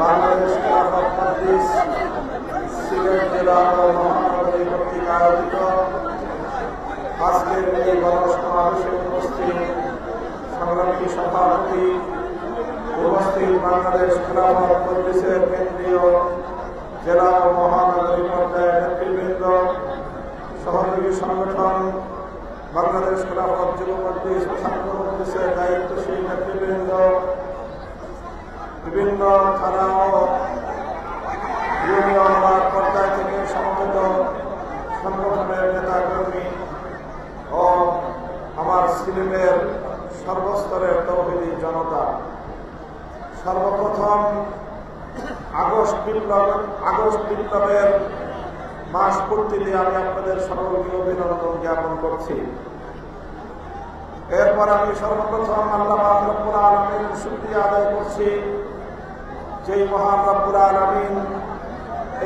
বাংলাদেশ খেলাফত মজলিস সিলেট জেলা ও মহানগরী কর্তৃক আয়োজিত। আজকের এই গণসমাবেশে উপস্থিত সংগ্রামী সভাপতি, উপস্থিত বাংলাদেশ খেলাফত মজলিসের কেন্দ্রীয় জেলা ও মহানগরী পর্যায়ের নেতৃবৃন্দ, সহযোগী সংগঠন, বাংলাদেশ খেলাফত যুব মজলিস দায়িত্বশীল নেতৃবৃন্দ বিভিন্ন থানা ও ইউনিয়ন ওয়ার্ড পর্যায় থেকে সমবেত সংগঠনের নেতাকর্মী ও আমার সিলেটের সর্বস্তরের তহবিলি জনতা। সর্বপ্রথম আগস্ট বিপ্লব, আগস্ট বিপ্লবের মাস পূর্তিতে আমি আপনাদের সকলকে অভিনন্দন জ্ঞাপন করছি। এরপর আমি সর্বপ্রথম আল্লাহ আদায় করছি। যেই মহান রব্বুল আলমিন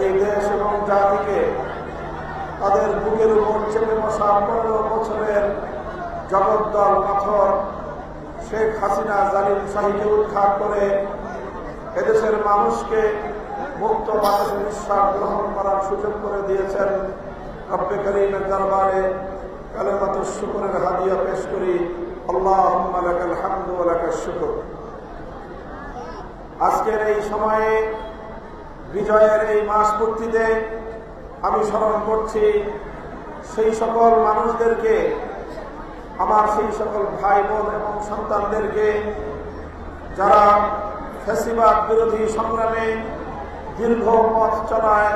এই দেশ এবং জাতিকে তাদের বুকের উপর চেপে বসা পনেরো বছরের জগদ্দল পাথর শেখ হাসিনা জালিম শাহীকে উদ্ধার করে এদেশের মানুষকে মুক্ত বাতাসে নিঃশ্বাস গ্রহণ করার সুযোগ করে দিয়েছেন রব্বে করিমের দরবারে কালেমাত শুকুরের হাদিয়া পেশ করি। আল্লাহ হামদু আলাকাল শুকর। আজকের এই সময়ে বিজয়ের এই মাস পূর্তিতে আমি স্মরণ করছি সেই সকল মানুষদেরকে, আমার সেই সকল ভাই বোন এবং সন্তানদেরকে যারা ফেসিবাদ বিরোধী সংগ্রামে দীর্ঘ পথ চলায়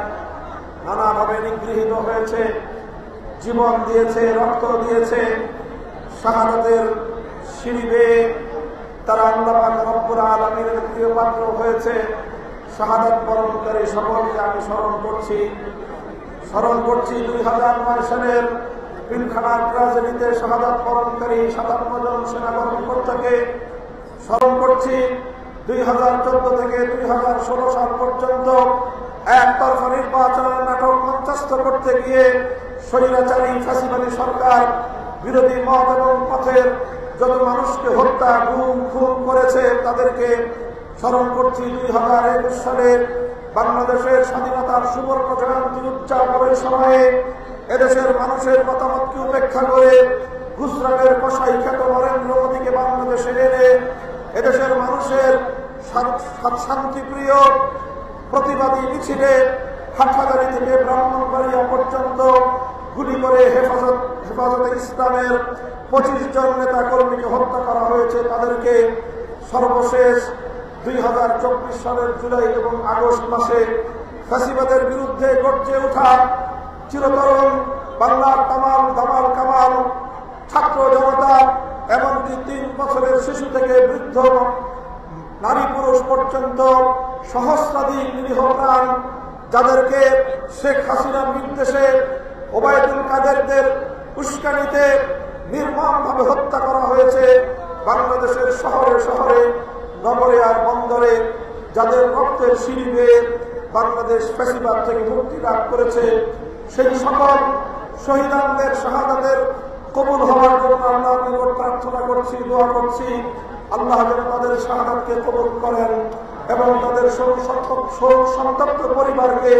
নানাভাবে নিগৃহীত হয়েছে, জীবন দিয়েছে, রক্ত দিয়েছে, শাহাদতের সিঁড়ি বেয়ে তারা আল্লাহ রব্বুর আলমীর প্রিয় পাত্র হয়েছে। শাহাদত বরণকারী সকলকে আমি স্মরণ করছি। স্মরণ করছি দুই হাজার নয় সালের পিলখানার ট্রাজেডিতে শাহাদত বরণকারী সাতান্ন জন সেনা কর্মকর্তাকে স্মরণ করছি। দুই হাজার চোদ্দ থেকে দুই হাজার ষোলো সাল পর্যন্ত একতরফা নির্বাচনের নাটক মঞ্চস্থ করতে গিয়ে স্বৈরাচারী, ফাঁসিবাদী সরকার, বিরোধী মত এবং পথের যত মানুষকে হত্যা, গুম, খুন করেছে, তাদেরকে স্মরণ করছি দুই হাজার একুশ সালের বাংলাদেশের স্বাধীনতার সুবর্ণ জয়ন্তী উদযাপনের সময়ে এদেশের মানুষের মতামতকে উপেক্ষা করে গুজরাটের কষাই খ্যাত নরেন্দ্র মোদীকে বাংলাদেশে এনে এদেশের মানুষের শান্তিপ্রিয় প্রতিবাদী মিছিলে হাটহাজারি থেকে ব্রাহ্মণবাড়িয়া পর্যন্ত গুলি করে হেফাজত হেফাজতে ইসলামের পঁচিশ জন নেতা কর্মীকে হত্যা করা হয়েছে। তাদেরকে সর্বশেষ দুই হাজার চব্বিশ সালের জুলাই এবং আগস্ট মাসে ফ্যাসিবাদের বিরুদ্ধে গর্জে ওঠা চিরতরণ, বাংলার তামাল দামাল কামাল, ছাত্র জনতা, এমনকি তিন বছরের শিশু থেকে বৃদ্ধ নারী পুরুষ পর্যন্ত সহস্রাধিক নিরীহ প্রাণ যাদেরকে শেখ হাসিনার নির্দেশে ওবায়দুল কাদেরদের উস্কানিতে নির্মমভাবে হত্যা করা হয়েছে বাংলাদেশের শহরে শহরে, নগরে আর বন্দরে, যাদের রক্তের সিঁড়ি বেয়ে বাংলাদেশ ফেসিবাদ থেকে মুক্তি লাভ করেছে। সেই সকল শহীদানদের শাহাদাদের কবুল হওয়ার জন্য নিকট প্রার্থনা করছি, দোয়া করছি। আল্লাহ তাদের শাহাদাতকে কবুল করেন এবং তাদের শোক সন্তপ্ত পরিবারকে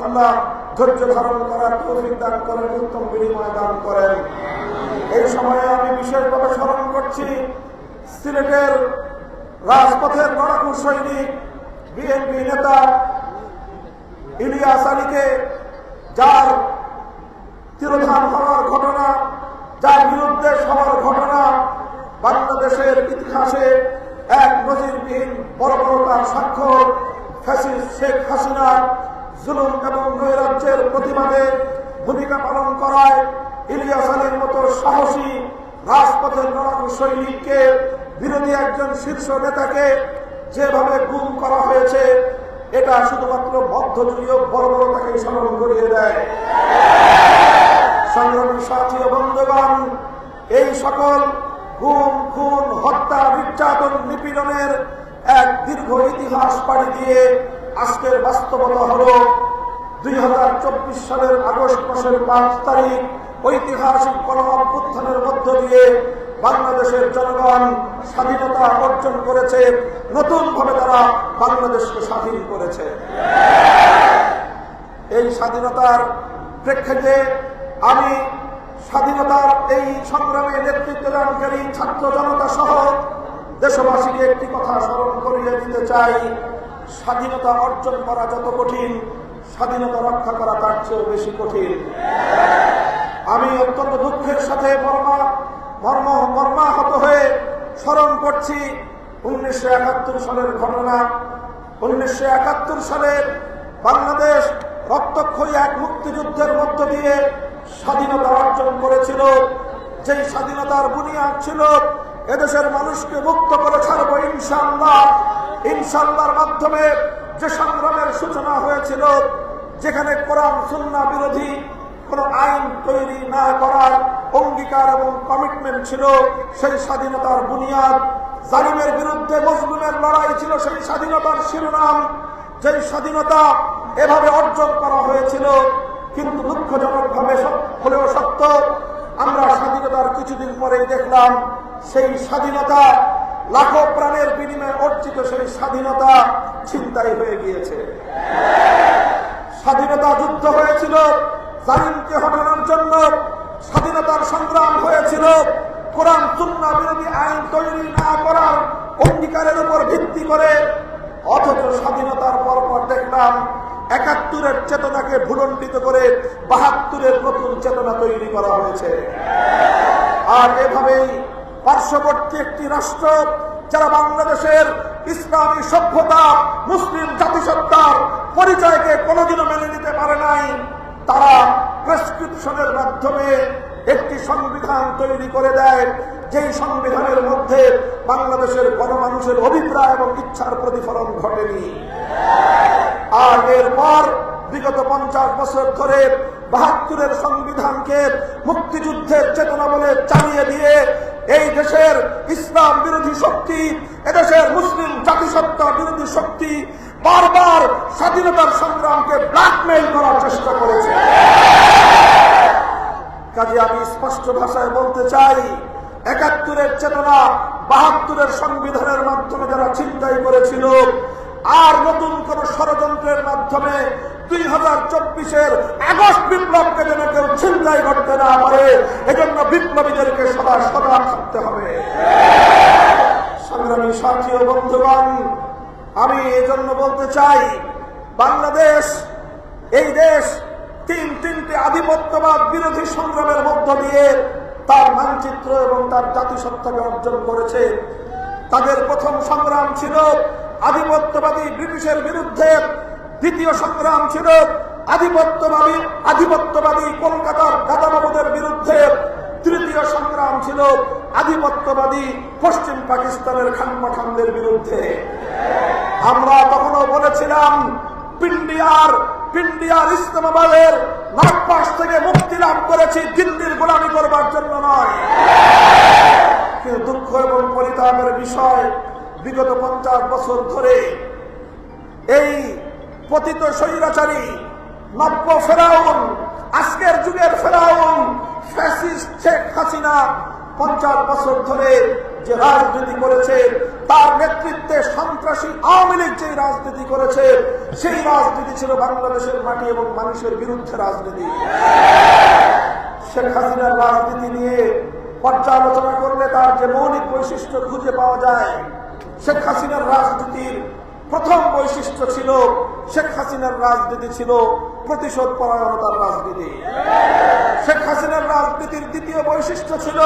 আল্লাহ ধৈর্য ধারণ করার তৌফিক দান করেন, উত্তম বিনিময় দান করেন। এই সময়ে আমি বিশেষভাবে স্মরণ করছি সিলেটের রাজপথের লড়াকু সৈনিক, বিএনপি নেতা ইলিয়াস আলীকে, যার তিরোধান হওয়ার ঘটনা, যার বিরুদ্ধে সবার ঘটনা, বাংলাদেশের ইতিহাসে এক নজিরবিহীন বর্বরতার স্বাক্ষর, ফ্যাসিস্ট শেখ হাসিনা, জুলুম এবং নৈরাজ্যের প্রতিবাদে ভূমিকা পালন করায় ইলিয়াস আলীর মতো সাহসী রাজপথের লড়াকু সৈনিককে, বিরোধী একজন শীর্ষ নেতাকে যেভাবে গুম করা হয়েছে, এটা শুধুমাত্র মধ্যযুগীয় বর্বরতাকে স্মরণ করিয়ে দেয়। সংগ্রামী সাথী বন্ধুগণ, এই সকল গুম, খুন, হত্যা, নির্যাতন, নিপীড়নের এক দীর্ঘ ইতিহাস পাড়ি দিয়ে আজকের বাস্তবতা হল দুই হাজার চব্বিশ সালের আগস্ট মাসের পাঁচ তারিখ ঐতিহাসিক গণ অভ্যুত্থানের মধ্য দিয়ে বাংলাদেশের জনগণ স্বাধীনতা অর্জন করেছে নতুন ভাবে তারা বাংলাদেশকে স্বাধীন করেছে। এই স্বাধীনতার প্রেক্ষিতে আমি স্বাধীনতার এই সংগ্রামে নেতৃত্ব দানকারী ছাত্র জনতা সহ দেশবাসীকে একটি কথা স্মরণ করিয়ে দিতে চাই। স্বাধীনতা অর্জন করা যত কঠিন, স্বাধীনতা রক্ষা করা তার চেয়েও বেশি কঠিন। আমি অত্যন্ত দুঃখের সাথে মর্মা মর্ম মর্মাহত হয়ে স্মরণ করছি উনিশশো একাত্তর সালের ঘটনা। উনিশশো একাত্তর সালের বাংলাদেশ রক্তক্ষয়ী এক মুক্তিযুদ্ধের মধ্য দিয়ে স্বাধীনতা অর্জন করেছিল। যেই স্বাধীনতার বুনিয়াদ ছিল, এদেশের মানুষকে মুক্ত করে ছাড়ব ইনশাল্লাহ ইনশাল্লাহর মাধ্যমে যে সংগ্রামের সূচনা হয়েছিল, যেখানে কোরআন সুন্না বিরোধী কোন আইন তৈরি না করার অঙ্গীকার এবং কমিটমেন্ট ছিল, সেই স্বাধীনতার বুনিয়াদ। জালিমের বিরুদ্ধে মজলুমের লড়াই ছিল, সেই স্বাধীনতার শিরোনাম। যেই স্বাধীনতা এভাবে অর্জন করা হয়েছিল, কিন্তু দুঃখজনক ভাবে হলেও সত্য, আমরা স্বাধীনতার কিছুদিন পরেই দেখলাম, সেই স্বাধীনতা লাখো প্রাণের বিনিময়ে অর্জিত সেই স্বাধীনতা ছিনতাই হয়ে গিয়েছে। স্বাধীনতা যুদ্ধ হয়েছিল জালিমকে হটানোর জন্য স্বাধীনতার সংগ্রাম হয়েছিল। কোরআন সুন্না বিরোধী আইন তৈরি না করার অঙ্গীকারের উপর ভিত্তি করে অথচ স্বাধীনতার পর পর দেখলাম একাত্তরের চেতনাকে ভুলণ্ডিত করে বাহাত্তরের নতুন চেতনা তৈরি করা হয়েছে। আর এভাবেই পার্শ্ববর্তী একটি রাষ্ট্র, যারা বাংলাদেশের ইসলামী সভ্যতা, মুসলিম জাতিসত্তার পরিচয়কে কোনোদিনও মেনে নিতে পারে নাই তারা প্রেসক্রিপশনের মাধ্যমে একটি সংবিধান তৈরি করে দেয়। যেই সংবিধানের মধ্যে বাংলাদেশের গণমানুষের অভিপ্রায় এবং ইচ্ছার প্রতিফলন ঘটেনি। আর এরপর বিগত পঞ্চাশ বছর ধরে বাহাত্তরের সংবিধানকে মুক্তিযুদ্ধের চেতনা বলে চালিয়ে দিয়ে এই দেশের ইসলাম বিরোধী শক্তি, এদেশের মুসলিম জাতিসত্তা বিরোধী শক্তি বারবার স্বাধীনতার সংগ্রামকে ব্ল্যাকমেইল করার চেষ্টা করেছে। কাজে আমি স্পষ্ট ভাষায় বলতে চাই, একাত্তরের চেতনা বাহাত্তরের সংবিধানের মাধ্যমে যারা চিন্তাই করেছিল, আর নতুন কোন ষড়যন্ত্রের মাধ্যমে দুই হাজার চব্বিশের আগস্ট বিপ্লবকে যেন কেউ চিন্তাই করতে না পারে, এজন্য বিপ্লবীদেরকে সদা সদা থাকতে হবে। সংগ্রামী সাথী ও বন্ধুগণ আমি এজন্য বলতে চাই, বাংলাদেশ, এই দেশ তিন তিনটি আধিপত্যবাদ বিরোধী সংগ্রামের মধ্য দিয়ে তার মানচিত্র এবং তার জাতিসত্তাকে অর্জন করেছে। তাদের প্রথম সংগ্রাম ছিল আধিপত্যবাদী ব্রিটিশের বিরুদ্ধে। দ্বিতীয় সংগ্রাম ছিল আধিপত্যবাদী আধিপত্যবাদী কলকাতার দাদাবাবুদের বিরুদ্ধে। তৃতীয় সংগ্রাম ছিল আধিপত্যবাদী পশ্চিম পাকিস্তানের খান বিরুদ্ধে। আমরা তখনও বলেছিলাম, পিন্ডিয়ার পিন্ডিয়ার ইসলামাবাদের নাগপাশ থেকে মুক্তি লাভ করেছি, দিল্লির গোলামি করবার জন্য নয়। কিন্তু দুঃখ এবং পরিতাপের বিষয়, বিগত পঞ্চাশ বছর ধরে এই পতিত স্বৈরাচারী নব্য ফেরাউন, আজকের যুগের ফেরাউন, ফ্যাসিস্ট শেখ হাসিনা পঞ্চাশ বছর ধরে যে রাজনীতি করেছে, তার নেতৃত্বে সন্ত্রাসী আওয়ামী লীগ যে রাজনীতি করেছে, সেই রাজনীতি ছিল বাংলাদেশের মাটি এবং মানুষের বিরুদ্ধে রাজনীতি। শেখ হাসিনার রাজনীতি নিয়ে পর্যালোচনা করলে তার যে মৌলিক বৈশিষ্ট্য খুঁজে পাওয়া যায়, শেখ হাসিনার রাজনীতির প্রথম বৈশিষ্ট্য ছিল শেখ হাসিনার রাজনীতি ছিল প্রতিশোধ পরায়ণতার রাজনীতি। শেখ হাসিনার রাজনীতির দ্বিতীয় বৈশিষ্ট্য ছিল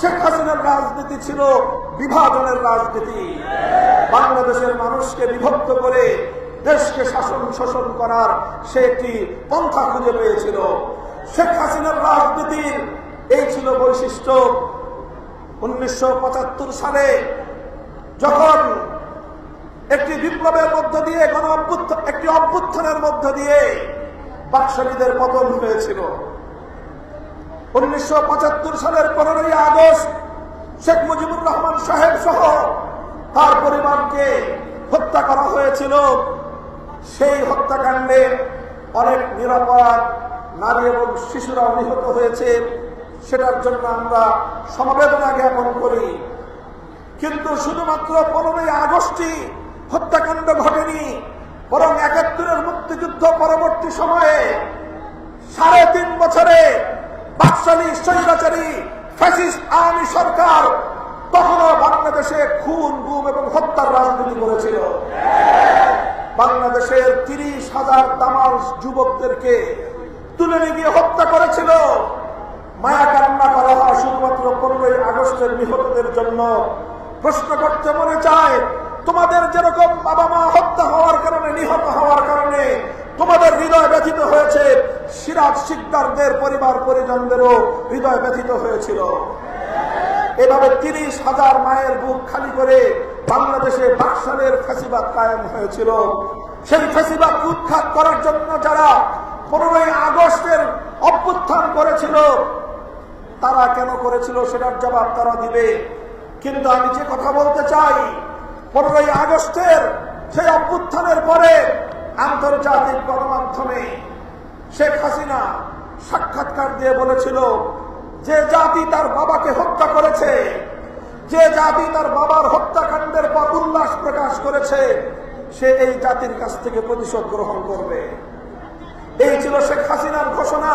শেখ হাসিনার রাজনীতি ছিল বিভাজনের রাজনীতি। বাংলাদেশের মানুষকে বিভক্ত করে দেশকে শাসন শোষণ করার সে একটি পন্থা খুঁজে পেয়েছিল। শেখ হাসিনার রাজনীতির এই ছিল বৈশিষ্ট্য। উনিশশো পঁচাত্তর সালে যখন একটি বিপ্লবের মধ্য দিয়ে, গণ একটি অভ্যুত্থানের মধ্য দিয়ে বাকশালীদের পতন হয়েছিল। উনিশশো পঁচাত্তর সালের পনেরোই আগস্ট শেখ মুজিবুর রহমান সাহেব সহ তার পরিবারকে হত্যা করা হয়েছিল। সেই হত্যাকাণ্ডে অনেক নিরাপদ নারী এবং শিশুরা নিহত হয়েছে। সেটার জন্য আমরা সমবেদনা জ্ঞাপন করি। কিন্তু শুধুমাত্র পনেরোই আগস্টই হত্যাকাণ্ড ঘটেনি, বরং একাত্তরের মুক্তিযুদ্ধ পরবর্তী সময়ে সাড়ে তিন বছরে বাকশালী স্বৈরাচারী ফ্যাসিস্ট আওয়ামী সরকার তখনও বাংলাদেশে খুন, গুম এবং হত্যার রাজনীতি করেছিল। বাংলাদেশের তিরিশ হাজার তামাল যুবকদেরকে তুলে নিয়ে গিয়ে হত্যা করেছিল। মায়া কান্না করা হয় শুধুমাত্র পনেরোই আগস্টের নিহতদের জন্য। প্রশ্ন করতে মনে চায় তোমাদের যেরকম বাবা মা হত্যা হওয়ার কারণে, নিহত হওয়ার কারণে তোমাদের হৃদয় ব্যথিত হয়েছে, সিরাজ সিকদারদের পরিবার পরিজনদেরও হৃদয় ব্যথিত হয়েছিল। এভাবে তিরিশ হাজার মায়ের বুক খালি করে বাংলাদেশে বাকশালের ফেসিবাদ কায়েম হয়েছিল। সেই ফেসিবাদ উৎখাত করার জন্য যারা পনেরোই আগস্টের অভ্যুত্থান করেছিল, তারা কেন করেছিল সেটার জবাব তারা দিবে। কিন্তু আমি যে কথা বলতে চাই পনেরোই আগস্টের সেই অভ্যুত্থানের পরে আন্তর্জাতিক গণমাধ্যমে শেখ হাসিনা সাক্ষাৎকার দিয়ে বলেছিল, যে জাতি তার বাবাকে হত্যা করেছে, যে জাতি তার বাবার হত্যাকাণ্ডের পর উল্লাস প্রকাশ করেছে, সে এই জাতির কাছ থেকে প্রতিশোধ গ্রহণ করবে। এই ছিল শেখ হাসিনার ঘোষণা।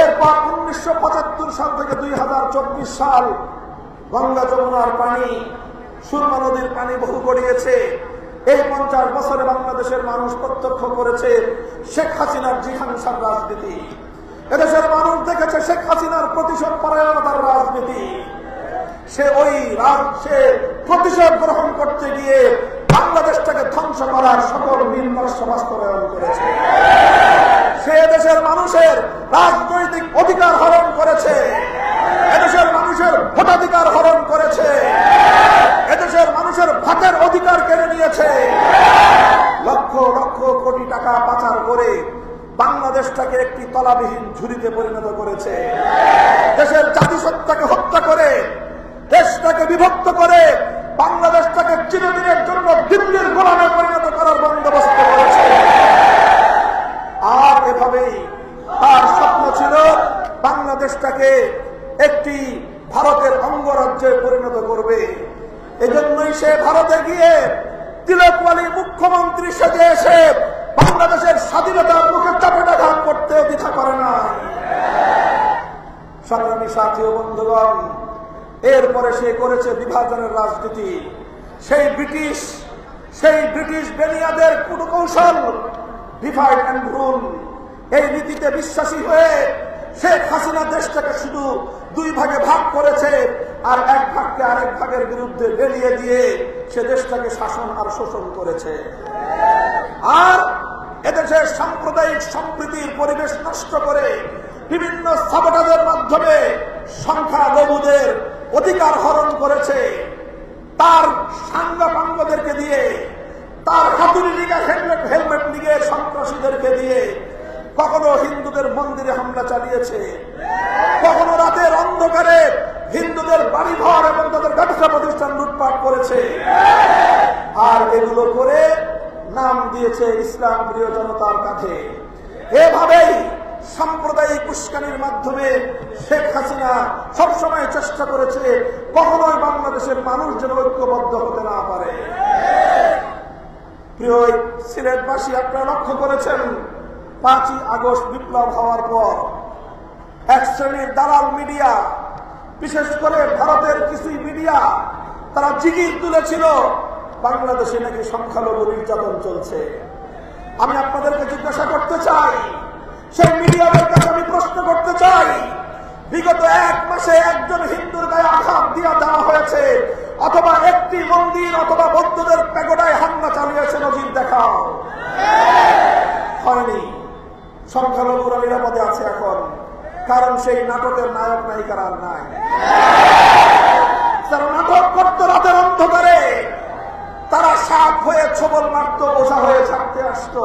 এরপর উনিশশো পঁচাত্তর সাল থেকে দুই হাজার চব্বিশ সাল গঙ্গা যমুনার পানি সুরমা নদীর পানি বহু গড়িয়েছে। এই পঞ্চাশ বছরে বাংলাদেশের মানুষ প্রত্যক্ষ করেছে শেখ হাসিনার জিহাংসার রাজনীতি। এদেশের মানুষ দেখেছে শেখ হাসিনার প্রতিশোধ পরায়ণতার রাজনীতি। সে ওই সে প্রতিশোধ গ্রহণ করতে গিয়ে বাংলাদেশটাকে ধ্বংস করার সকল নির্মর্ষ বাস্তবায়ন করেছে সে দেশের মানুষের রাজনৈতিক অধিকার হরণ করেছে এদেশের মানুষের ভোটাধিকার হরণ করেছে এদেশের মানুষের ভাতের অধিকার কেড়ে নিয়েছে লক্ষ লক্ষ কোটি টাকা পাচার করে বাংলাদেশটাকে একটি তলাবিহীন ঝুড়িতে পরিণত করেছে। দেশের জাতিসত্তাকে হত্যা করে, দেশটাকে বিভক্ত করে, বাংলাদেশটাকে চিরদিনের জন্য দিল্লির গোলামে পরিণত করার বন্দোবস্ত করেছে আর এভাবেই তার স্বপ্ন ছিল বাংলাদেশটাকে একটি ভারতের অঙ্গরাজ্যে পরিণত করবে এজন্যই সে ভারতে গিয়ে তিলকওয়ালি মুখ্যমন্ত্রী সেজে এসে বাংলাদেশের স্বাধীনতার মুখে চাপেটাঘাত করতে দ্বিধা করে না সংগ্রামী বন্ধুগণ এরপরে সে করেছে বিভাজনের রাজনীতি। সেই ব্রিটিশ সেই ব্রিটিশ বেনিয়াদের কৌশল ডিভাইড অ্যান্ড রুল এই নীতিতে বিশ্বাসী হয়ে শেখ হাসিনা দেশটাকে শুধু দুই ভাগে ভাগ করেছে আর এক ভাগকে আরেক ভাগের বিরুদ্ধে বেরিয়ে দিয়ে সে দেশটাকে শাসন আর শোষণ করেছে। আর এদেশের সাম্প্রদায়িক সম্প্রীতির পরিবেশ নষ্ট করে বিভিন্ন সাবটাদের মাধ্যমে সংখ্যা লঘুদের অধিকার হরণ করেছে। তার সাঙ্গাপাঙ্গদেরকে দিয়ে, তার হাতুড়ি লিগা হেলমেট হেলমেট লিগে সন্ত্রাসীদেরকে দিয়ে কখনো হিন্দুদের মন্দিরে হামলা চালিয়েছে। কখনো রাতের অন্ধকারে হিন্দুদের বাড়িঘর এবং তাদের ব্যবসা প্রতিষ্ঠান লুটপাট করেছে। আর এগুলো করে নাম দিয়েছে ইসলাম প্রিয় জনতার কাছে এভাবেই সাম্প্রদায়িক উস্কানির মাধ্যমে শেখ হাসিনা সবসময় চেষ্টা করেছে কখনোই বাংলাদেশের মানুষ যেন ঐক্যবদ্ধ হতে না পারে। প্রিয় সিলেটবাসী, আপনারা লক্ষ্য করেছেন? পাঁচই আগস্ট বিপ্লব হওয়ার পর এক শ্রেণির দালাল মিডিয়া, বিশেষ করে ভারতের কিছুই মিডিয়া, তারা জিগির তুলেছিল, বাংলাদেশে নাকি সংখ্যালঘু নির্যাতন চলছে। আমি আপনাদেরকে জিজ্ঞাসা করতে চাই সেই মিডিয়াদের কাছে আমি প্রশ্ন করতে চাই। বিগত এক মাসে একজন হিন্দুর গায়ে আঘাত দিয়ে দেওয়া হয়েছে, অথবা একটি মন্দির অথবা বৌদ্ধদের প্যাগোডায় হামলা চালিয়েছে নজির দেখাও। হয়নি। সংখ্যালঘুরা নিরাপদে আছে এখন, কারণ সেই নাটকের নায়ক নায়িকার আর নাই। যারা নাটক করতো রাতের অন্ধকারে, তারা সাপ হয়ে ছবল মারতো, বোঝা হয়ে ছাড়তে আসতো।